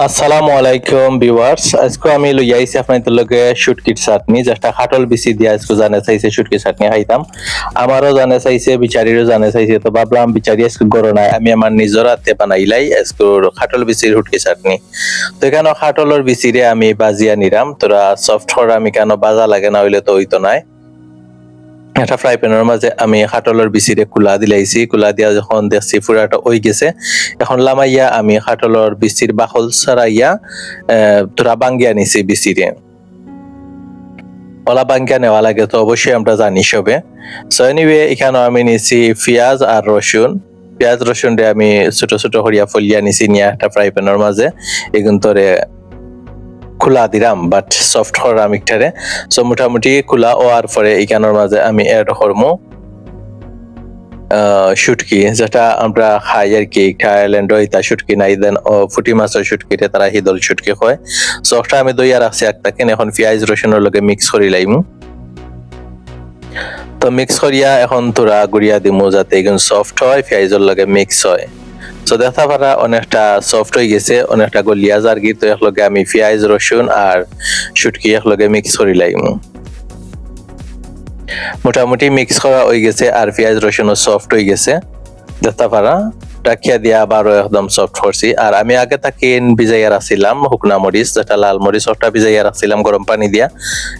আসসালামু আলাইকুম ভিউয়ার্স। আজকে আমি লই আইছি আপনাদের লগে শুটকির চাটনি, যেটা খাটল বিচি দিয়া আজকে জানে চাইছে শুটকি চাটনি খাইতাম। আমারও জানে চাইছে, বিচারিরও জানে চাইছে, তো ভাবলাম বিচারি আজকে গরো নাই, আমি আমার নিজের হাতে বানাইলাই আজকে খাটল বিচির শুটকি চাটনি। তো এখানে খাটলের বিচিরে আমি বাজিয়া নিরাম, তোরা সফট হর আমি কেন বাজা লাগে না হইলে তো হইতো নাই। একটা ফ্রাই প্যানের মাঝে আমি খাটলের বিচিরে কুলা দিলাইছি। কুলা দিয়া যখন দেখছি পুরাটা ওই গেছে, এখন লামাইয়া আমি খাটলের বিচির বাকল ছাড়াইয়া তোরা বাঙ্গিয়া নিছি বিচিরে ওলা বাঙ্গিয়া নেওয়া লাগে তো অবশ্যই আমরা জানি সবে সো এনিওয়ে এখানে আমি নিছি পেঁয়াজ আর রসুন পেঁয়াজ রসুন আমি ছোট ছোট করিয়া ফলিয়া নিছি নিয়ে একটা ফ্রাই প্যানের মাঝে। এগুন তোরে খোলা দিলাম বাট সফট হরাম একটারে সো মোটামুটি খোলা হওয়ার পরে এখানের মাঝে আমি এড করব শুটকি, যেটা আমরা খাই আর কি থাইল্যান্ড ইতা শুটকি নাই দেন ফুটি মাছের শুটকিতে তারা হিদল শুটকি হয়। সো ওটা আমি দইয়া রাখছি একটাকে এখন পেঁয়াজ রসুনের লগে মিক্স করি লাইমু। তো মিক্স করিয়া এখন তোরা গুড়িয়া দিমু, যাতে এগুন সফট হয় পেঁয়াজের লগে মিক্স হয়। সো দেখা পারা অনেকটা সফট হয়ে গেছে অনেকটা গলিয়া যার তো একলগে আমি পেঁয়াজ রসুন আর শুটকি একলগে মিক্স করি লাইমু। মোটামুটি মিক্স করা হয়ে গেছে আর পেঁয়াজ রসুনও সফট হয়ে গেছে। দেখতে পারা টাকিয়া দিয়া আবারও একদম সফট করছি। আর আমি আগে তাকে ভিজাইয়া রাখছিলাম শুকনা মরিচ যেটা লাল মরিচ ওটা ভিজাইয়া রাখছিলাম গরম পানি দিয়া।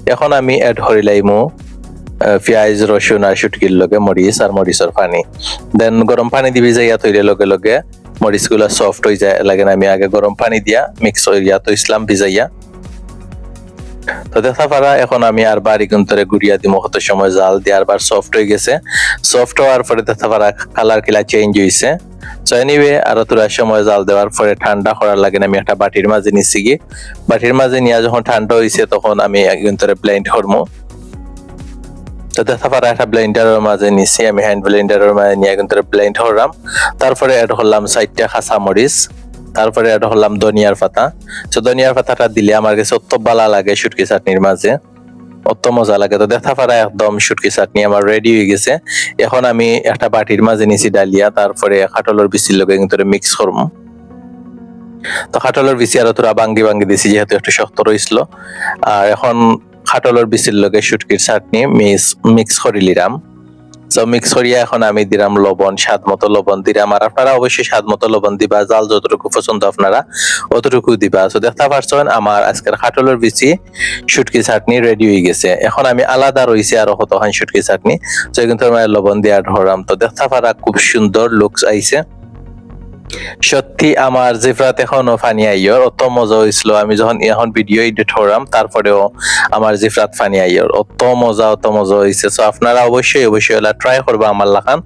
এখন আমি এড করিলাইমু আহ, পেঁয়াজ, রসুন আর শুটকির লগে মরিচ আর মরিচের পানি। দেন গরম পানি দি ভিজাইয়া তৈরি লগে লগে মরিচগুলা সফট হয়ে যায়, লাগে আমি আগে গরম পানি দিয়া মিক্স হইয়া তো ইসলাম ভিজাইয়া। তো দেখা পারা এখন আমি আর বাড়ি গুন্তরে গুড়িয়া দিমো, কত সময় জাল দিয়ে আর বার সফট হয়ে গেছে। সফট হওয়ার পরে দেখা পারা কালার কিলা চেঞ্জ হয়েছে সো এনিওয়ে আর তোরা সময় জাল দেওয়ার পরে ঠান্ডা করার লাগে আমি একটা বাটির মাঝে নিছি গি বাটির মাঝে নিয়ে যখন ঠান্ডা হয়েছে তখন আমি গুন্তরে ব্লেন্ড করব তো দেখা পারা একটা ব্লেন্ডারের মাঝে নিছি, আমি হ্যান্ড ব্লেন্ডারের মাঝে নিয়ে কিন্তু ব্লেন্ড করলাম তারপরে অ্যাড করলাম সাইডটা খাসা মরিচ, তারপরে অ্যাড করলাম ধনিয়ার পাতা। তো ধনিয়ার পাতাটা দিলে আমার কাছে অত ভালো লাগে শুটকি চাটনির মাঝে। অত মজা লাগে। তো দেখা পারা একদম শুটকি চাটনি আমার রেডি হয়ে গেছে। এখন আমি একটা বাটির মাঝে নিছি ডালিয়া, তারপরে খাটলের বিচির লগে কিন্তু মিক্স করব। তো খাটলের বিচি আর তোরা বাঙ্গি বাঙ্গি দিছি, যেহেতু একটু শক্ত রয়েছিল আর এখন খাটলের বিচির লগে শুটকির চাটনি মিক্স মিক্স করে লিরাম তো মিক্স করিয়া এখন আমি দিলাম লবণ, স্বাদ মতো লবণ দিলাম আর আপনারা অবশ্যই স্বাদ মতো লবণ দিবা, জাল যতটুকু পছন্দ আপনারা অতটুকু দিবা। তো দেখতে পারছেন আমার আজকের খাটলের বিচি শুটকি চাটনি রেডি হয়ে গেছে। এখন আমি আলাদা রয়েছে আর কতখান শুটকি চাটনি। তো কিন্তু আমি লবণ দিয়া ধরাম তো, দেখতে পারা খুব সুন্দর লুকস আইছে সত্যি আমার জিফরাত এখনও ফানি আইয়র অত মজা হয়েছিল। আমি যখন এখন ভিডিও এডিট করলাম তারপরেও আমার জিফরাত ফানি আইয়র। অত মজা অত মজা হয়েছে। সো আপনারা অবশ্যই অবশ্যই ওলা ট্রাই করবা আমার লাখান।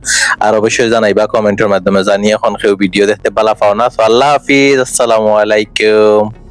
আর অবশ্যই জানাইবা কমেন্টের মাধ্যমে জানি এখন কেউ ভিডিও দেখতে পালা পাও না। সো আল্লাহ হাফিজ, আসসালামু আলাইকুম।